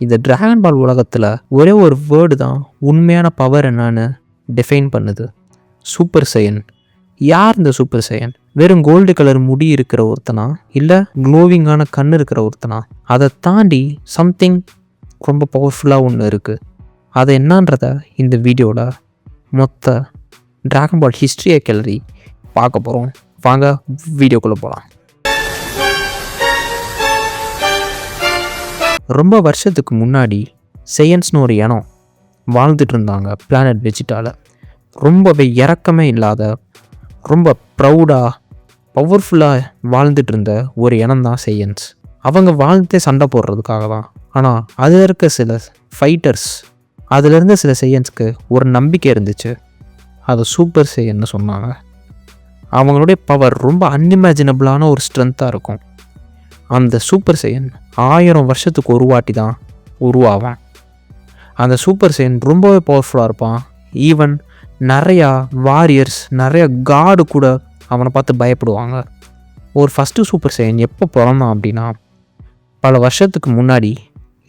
இந்த ட்ராகன் பால் உலகத்தில் ஒரே ஒரு வேர்டு தான் உண்மையான பவர் என்னன்னு டிஃபைன் பண்ணுது. சூப்பர் சையன் யார் இந்த சூப்பர் சையன் வெறும் கோல்டு கலர் முடி இருக்கிற ஒருத்தனா? இல்லை க்ளோவிங்கான கண் இருக்கிற ஒருத்தனா? அதை தாண்டி சம்திங் ரொம்ப பவர்ஃபுல்லாக ஒன்று இருக்குது அது என்னன்றத இந்த வீடியோவில் மொத்த ட்ராகன் பால் ஹிஸ்ட்ரியை கிளறி பார்க்க போகிறோம் வாங்க வீடியோக்குள்ளே போகலாம் ரொம்ப வருஷத்துக்கு முன்னாடி செயன்ஸ்னு ஒரு இனம் வாழ்ந்துட்டு இருந்தாங்க பிளானட் வெஜிட்டால ரொம்பவே இறக்கமே இல்லாத ரொம்ப ப்ரௌடாக பவர்ஃபுல்லாக வாழ்ந்துட்டு இருந்த ஒரு இனம் தான் செய்யன்ஸ் அவங்க வாழ்ந்தே சண்டை போடுறதுக்காக தான். ஆனால் அதில் இருக்க சில ஃபைட்டர்ஸ் அதில் சில செய்யன்ஸ்க்கு ஒரு நம்பிக்கை இருந்துச்சு. அதை சூப்பர் செய்யன்னு சொன்னாங்க. அவங்களுடைய பவர் ரொம்ப அன்இமேஜினபிளான ஒரு ஸ்ட்ரென்த்தாக இருக்கும். அந்த சூப்பர் செய்யன் ஆயிரம் வருஷத்துக்கு ஒரு வாட்டி தான் உருவாவான். அந்த சூப்பர் சைன் ரொம்பவே பவர்ஃபுல்லாக இருப்பான். ஈவன் நிறையா வாரியர்ஸ் நிறையா காடு கூட அவனை பார்த்து பயப்படுவாங்க. ஒரு ஃபஸ்ட்டு சூப்பர் சைன் எப்போ பிறந்தான் அப்படின்னா பல வருஷத்துக்கு முன்னாடி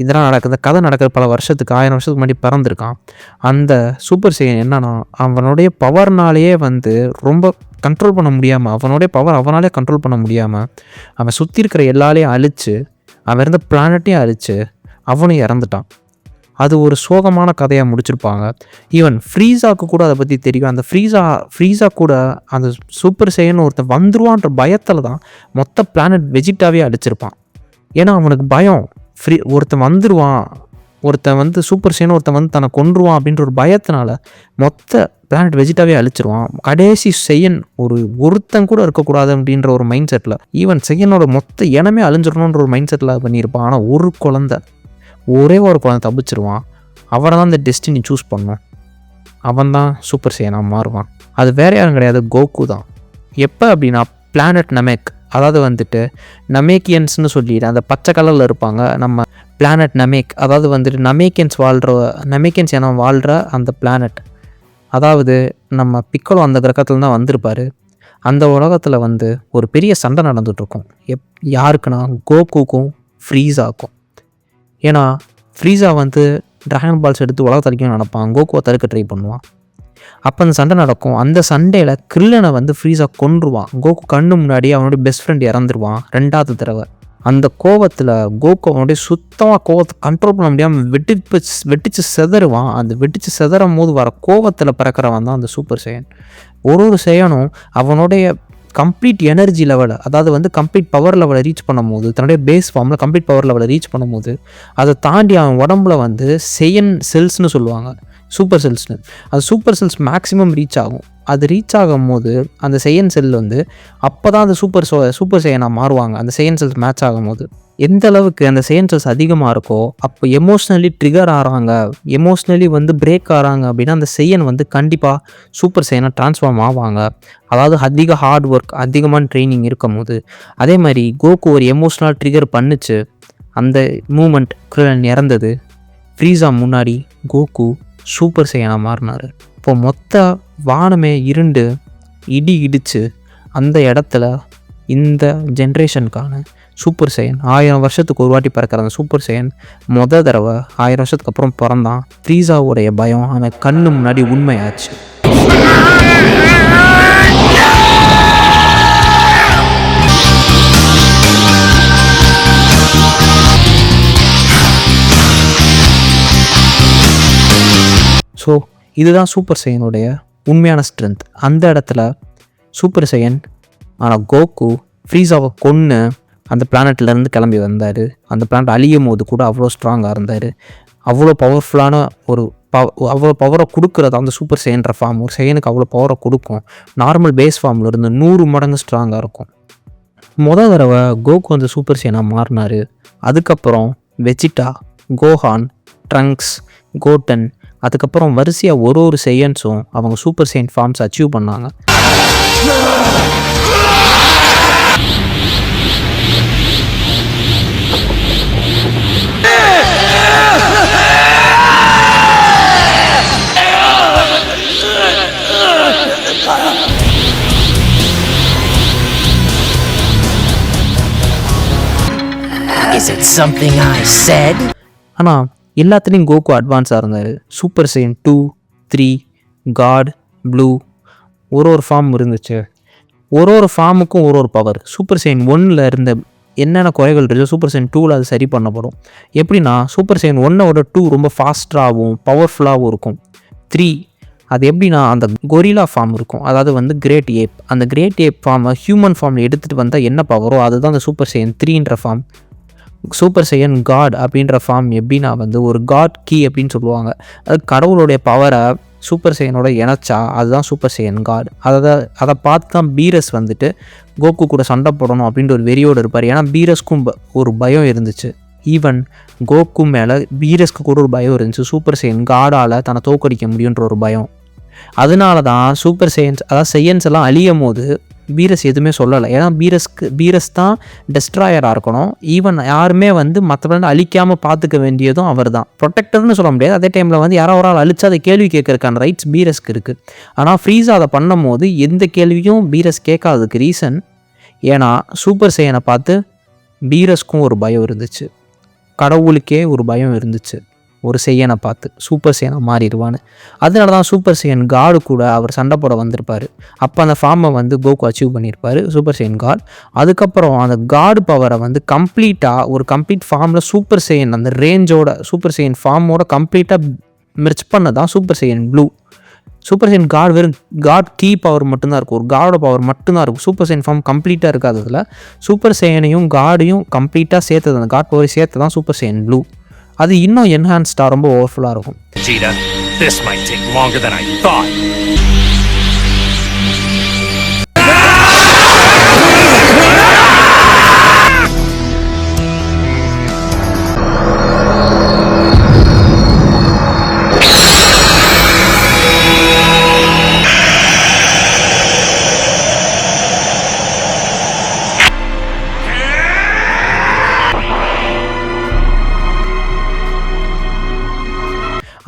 இதெல்லாம் நடக்குது கதை நடக்கிற பல வருஷத்துக்கு ஆயிரம் வருஷத்துக்கு முன்னாடி பிறந்திருக்கான். அந்த சூப்பர் செய்யன் என்னன்னா அவனுடைய பவர்னாலேயே வந்து ரொம்ப கண்ட்ரோல் பண்ண முடியாமல் அவனுடைய பவர் அவனாலே கண்ட்ரோல் பண்ண முடியாமல் அவன் சுற்றி இருக்கிற எல்லாரையும் அழித்து அவன் இருந்த பிளானட்டையும் அழித்து அவனும் இறந்துட்டான். அது ஒரு சோகமான கதையாக முடிச்சிருப்பாங்க. ஈவன் ஃப்ரீஸாக்கு கூட அதை பற்றி தெரியும். அந்த ஃப்ரீஸா ஃப்ரீஸா கூட அந்த சூப்பர் செய்யன்னு ஒருத்தன் வந்துருவான்ற பயத்தில் தான் மொத்த பிளானட் வெஜிட்டாவே அடிச்சிருப்பான் ஏன்னா அவனுக்கு பயம். ஃப்ரீ ஒருத்தன் வந்துடுவான் ஒருத்தன் வந்து சூப்பர் சேன் ஒருத்தன் வந்து தன்னை கொன்றுவான் அப்படின்ற ஒரு பயத்தினால மொத்த பிளானட் வெஜிட்டாவே அழிச்சிருவான். கடைசி செய்யன் ஒரு ஒருத்தன் கூட இருக்கக்கூடாது அப்படின்ற ஒரு மைண்ட் செட்டில் ஈவன் செய்யனோட மொத்த இனமே அழிஞ்சிடணுன்ற ஒரு மைண்ட் செட்டில் பண்ணியிருப்பான் ஆனால் ஒரு குழந்த ஒரே ஒரு குழந்தை தப்பிச்சிருவான். அவரை தான் இந்த டெஸ்டினி சூஸ் பண்ணும். அவன் தான் சூப்பர் சேனாக மாறுவான். அது வேற யாரும் கிடையாது கோகு தான். எப்போ அப்படின்னா பிளானட் நமேக் அதாவது வந்துட்டு நமேக்கியன்ஸ்னு சொல்லிட்டு அந்த பச்சை கலரில் இருப்பாங்க. நம்ம பிளானட் நமேக் அதாவது வந்துட்டு நமேக்கன்ஸ் வாழ்கிற நமேக்கன்ஸ் என வாழ்கிற அந்த பிளானட் அதாவது நம்ம பிக்கலோ அந்த கிரகத்தில் தான் வந்திருப்பார். அந்த உலகத்தில் வந்து ஒரு பெரிய சண்டை நடந்துகிட்ருக்கும் எப் யாருக்குன்னா கோகுக்கும் ஃப்ரீஸாக்கும் ஏன்னா ஃப்ரீஸா வந்து ட்ராகன் பால்ஸ் எடுத்து உலகத்தை அடிக்கணும்னு நினப்பான். கோகுவை தடுக்க ட்ரை பண்ணுவான். அப்போ அந்த சண்டை நடக்கும். அந்த சண்டையில் கிரில்லனை வந்து ஃப்ரீஸாக கொன்றுவான். கோகு கண்ணு முன்னாடி அவனுடைய பெஸ்ட் ஃப்ரெண்ட் இறந்துருவான். ரெண்டாவது தடவை. அந்த கோவத்தில் கோகு சுத்தமாக கோவத்தை கண்ட்ரோல் பண்ண முடியாமல் வெட்டி வெட்டிச்சு செதறுவான். அந்த வெட்டிச்சு செதறும் போது வர கோவத்தில் பிறக்கிறவன் தான் அந்த சூப்பர் செயன் ஒரு ஒரு செயனும் அவனுடைய கம்ப்ளீட் எனர்ஜி லெவலை அதாவது வந்து கம்ப்ளீட் பவர் லெவலை ரீச் பண்ணும்போது தன்னுடைய பேஸ் ஃபார்மில் கம்ப்ளீட் பவர் லெவலை ரீச் பண்ணும்போது அதை தாண்டி அவன் உடம்புல வந்து செயன் செல்ஸ்னு சொல்லுவாங்க. சூப்பர் செல்ஸ்னு அது சூப்பர் செல்ஸ் மேக்ஸிமம் ரீச் ஆகும். அது ரீச் ஆகும் போது அந்த செயன் செல் வந்து அப்போ தான் அந்த சூப்பர் சோ சூப்பர் செயனாக மாறுவாங்க. அந்த செயன் செல்ஸ் மேட்ச் ஆகும் போது எந்த அளவுக்கு அந்த செயன் செல்ஸ் அதிகமாக இருக்கோ அப்போ எமோஷ்னலி ட்ரிகர் ஆகிறாங்க எமோஷ்னலி வந்து பிரேக் ஆகிறாங்க அப்படின்னா அந்த செய்யன் வந்து கண்டிப்பாக சூப்பர் செயனாக ட்ரான்ஸ்ஃபார்ம் ஆவாங்க. அதாவது அதிக ஹார்ட் ஒர்க் அதிகமான ட்ரைனிங் இருக்கும் போது அதே மாதிரி கோகு ஒரு எமோஷ்னலாக ட்ரிகர் பண்ணுச்சு. அந்த மூமெண்ட் இறந்தது. ஃப்ரீஸா முன்னாடி கோகு சூப்பர் செய்யனாக மாறினார். இப்போ மொத்த வானமே இருண்டு இடி இடித்து அந்த இடத்துல இந்த ஜென்ரேஷனுக்கான சூப்பர் செயன் ஆயிரம் வருஷத்துக்கு ஒரு வாட்டி பிறக்கிற அந்த சூப்பர் செயன் மொத தடவை ஆயிரம் வருஷத்துக்கு அப்புறம் பிறந்தான். த்ரீசாவுடைய பயம் அவன் கண்ணு முன்னாடி உண்மையாச்சு. ஸோ இதுதான் சூப்பர் சையனுடைய உண்மையான ஸ்ட்ரென்த் அந்த இடத்துல சூப்பர் செயன் ஆனால் கோகு ஃப்ரீஸாவை கொன்று அந்த பிளானட்லேருந்து கிளம்பி வந்தார். அந்த பிளானட் அழியும் போது கூட அவ்வளோ ஸ்ட்ராங்காக இருந்தார். அவ்வளோ பவர்ஃபுல்லான ஒரு பவ அவ்வளோ பவரை கொடுக்குறது அந்த சூப்பர் சையன்ற ஃபார்ம் ஒரு செயனுக்கு அவ்வளோ பவரை கொடுக்கும். நார்மல் பேஸ் ஃபார்மில் இருந்து நூறு மடங்கு ஸ்ட்ராங்காக இருக்கும். மொதல் தடவை கோகு அந்த சூப்பர் சேனாக மாறினார். அதுக்கப்புறம் வெஜிட்டா கோஹான் ட்ரங்க்ஸ் கோட்டன் அதுக்கப்புறம் வரிசையாக ஒரு ஒரு செயன்ஸும் அவங்க சூப்பர் செயின் ஃபார்ம்ஸ் அச்சீவ் பண்ணாங்க Is it something I said? ஆனால் எல்லாத்துலேயும் கோகு அட்வான்ஸாக இருந்தார். Super Saiyan two three God blue ஒரு ஒரு ஃபார்ம் இருந்துச்சு. ஒரு ஒரு ஃபார்முக்கும் ஒரு ஒரு பவர் சூப்பர் சைன் ஒன்னில் இருந்த என்னென்ன குறைகள் இருக்கோ சூப்பர் சைன் டூவில் அது சரி பண்ணப்படும். எப்படின்னா சூப்பர் சைன் ஒன்னோட டூ ரொம்ப ஃபாஸ்ட்டாகவும் பவர்ஃபுல்லாகவும் இருக்கும். த்ரீ அது எப்படின்னா அந்த கொரிலா ஃபார்ம் இருக்கும். அதாவது வந்து கிரேட் ஏப் அந்த கிரேட் ஏப் ஃபார்மை ஹியூமன் ஃபார்மில் எடுத்துகிட்டு வந்தால் என்ன பவரோ அதுதான் அந்த சூப்பர் சைன் த்ரீன்ற ஃபார்ம் சூப்பர் சையன் காட் அப்படின்ற ஃபார்ம் எப்படின்னா வந்து ஒரு காட் கீ அப்படின்னு சொல்லுவாங்க. அது கடவுளுடைய பவரை சூப்பர் சையனோட இணைச்சா அதுதான் சூப்பர் சையன் காட் அதை அதை பார்த்து தான் பீரஸ் வந்துட்டு கோகு கூட சண்டை போடணும் அப்படின்ற ஒரு வெறியோடு இருப்பார். ஏன்னா பீரஸ்க்கும் ப- ஒரு பயம் இருந்துச்சு. ஈவன் கோகு மேலே பீரஸ்க்கு கூட ஒரு பயம் இருந்துச்சு. சூப்பர் சையன் காடால் தன்னை தோக்கடிக்க முடியுன்ற ஒரு பயம். அதனால தான் சூப்பர் சையன்ஸ் அதாவது சயின்ஸ் எல்லாம் அழியும் போது பீரஸ் எதுவுமே சொல்லலை. ஏன்னா பீரஸ்க்கு பீரஸ் தான் டெஸ்ட்ராயராக இருக்கணும். ஈவன் யாருமே வந்து மற்றவங்க அழிக்காமல் பார்த்துக்க வேண்டியதும் அவர் தான் ப்ரொடெக்டர்னு சொல்ல முடியாது. அதே டைமில் வந்து யாரோ ஒரு ஆள் அழிச்சு அதை கேள்வி கேட்கறக்கான ரைட்ஸ் பீரஸ்க்கு இருக்குது ஆனால் ஃப்ரீஸா அதை பண்ணும் போது எந்த கேள்வியும் பீரஸ் கேட்காததுக்கு ரீசன் ஏன்னா சூப்பர் சையனை பார்த்து பீரஸ்க்கும் ஒரு பயம் இருந்துச்சு. கடவுளுக்கே ஒரு பயம் இருந்துச்சு. ஒரு செய்யனை பார்த்து சூப்பர் சேனை மாறிடுவான்னு. அதனால தான் சூப்பர் செய்யன் காடு கூட அவர் சண்டை போட வந்திருப்பார். அப்போ அந்த ஃபார்மை வந்து கோகு அச்சீவ் பண்ணியிருப்பார் சூப்பர் சேன் காட். அதுக்கப்புறம் அந்த காடு பவரை வந்து கம்ப்ளீட்டாக ஒரு கம்ப்ளீட் ஃபார்மில் சூப்பர் சேன் அந்த ரேஞ்சோட சூப்பர் சேன் ஃபார்மோட கம்ப்ளீட்டாக மிர்ச் பண்ணதான் super Saiyan blue super Saiyan God வெறும் காட் கீ பவர் மட்டும்தான் இருக்கும். ஒரு காடோட பவர் மட்டும்தான் இருக்கும். சூப்பர் சைன் ஃபார்ம் கம்ப்ளீட்டாக இருக்காது அதில் சூப்பர் சைனையும் காடையும் கம்ப்ளீட்டாக சேர்த்தது அந்த காட் பவரை சேர்த்து தான் சூப்பர் சைன் ப்ளூ அது இன்னும் என்ஹான்ஸ்டாக ரொம்ப ஓவர்ஃபுல்லாக இருக்கும்.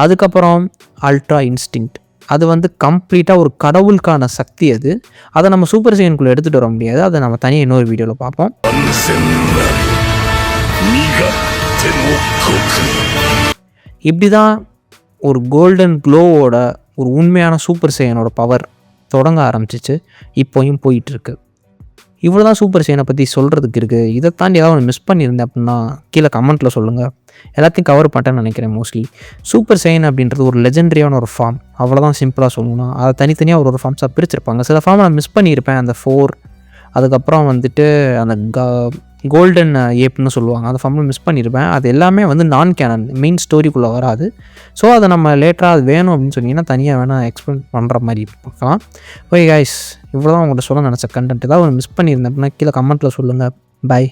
அதுக்கப்புறம் அல்ட்ரா இன்ஸ்டிங் அது வந்து கம்ப்ளீட்டாக ஒரு கடவுளுக்கான சக்தி அது. அதை நம்ம சூப்பர் சைனுக்குள்ளே எடுத்துகிட்டு வர முடியாது. அதை நம்ம தனியாக இன்னொரு வீடியோவில் பார்ப்போம். இப்படி தான் ஒரு கோல்டன் க்ளோவோட ஒரு உண்மையான சூப்பர் சையனோட பவர் தொடங்க ஆரம்பிச்சிச்சு. இப்போயும் போயிட்டுருக்கு இவ்வளோ தான் சூப்பர் சேனை பற்றி சொல்கிறதுக்கு இருக்குது இதை தாண்டி ஏதாவது ஒன்று மிஸ் பண்ணியிருந்தேன் அப்படின்னா கீழே கமெண்ட்டில் சொல்லுங்கள் எல்லாத்தையும் கவர் பண்ணிட்டேன்னு நினைக்கிறேன் மோஸ்ட்லி சூப்பர் சேன் அப்படின்றது ஒரு லெஜெண்டரியான ஒரு ஃபார்ம் அவ்வளோதான் சிம்பிளாக சொல்லணும் அதை தனித்தனியாக ஒரு ஒரு ஃபார்ம்ஸாக பிரிச்சிருப்பாங்க. சில ஃபார்ம் நான் மிஸ் பண்ணியிருப்பேன். அந்த ஃபோர் அதுக்கப்புறம் வந்துட்டு அந்த கோல்டன் ஏப்னு சொல்லுவாங்க. அந்த ஃபார்மில் மிஸ் பண்ணியிருப்பேன். அது எல்லாமே வந்து நான் கேனன் மெயின் ஸ்டோரிக்குள்ளே வராது. ஸோ அதை நம்ம லேட்டராக அது வேணும் அப்படின்னு சொன்னீங்கன்னா தனியாக வேணால் எக்ஸ்பிளைன் பண்ணுற மாதிரி பார்க்கலாம் ஓகே கைஸ் இவ்வளோ தான் உங்கள்கிட்ட சொல்ல நினச்ச கண்டென்ட் ஏதாவது மிஸ் பண்ணியிருந்தேன் அப்படின்னா கீழே கமெண்ட்டில் சொல்லுங்கள் பாய்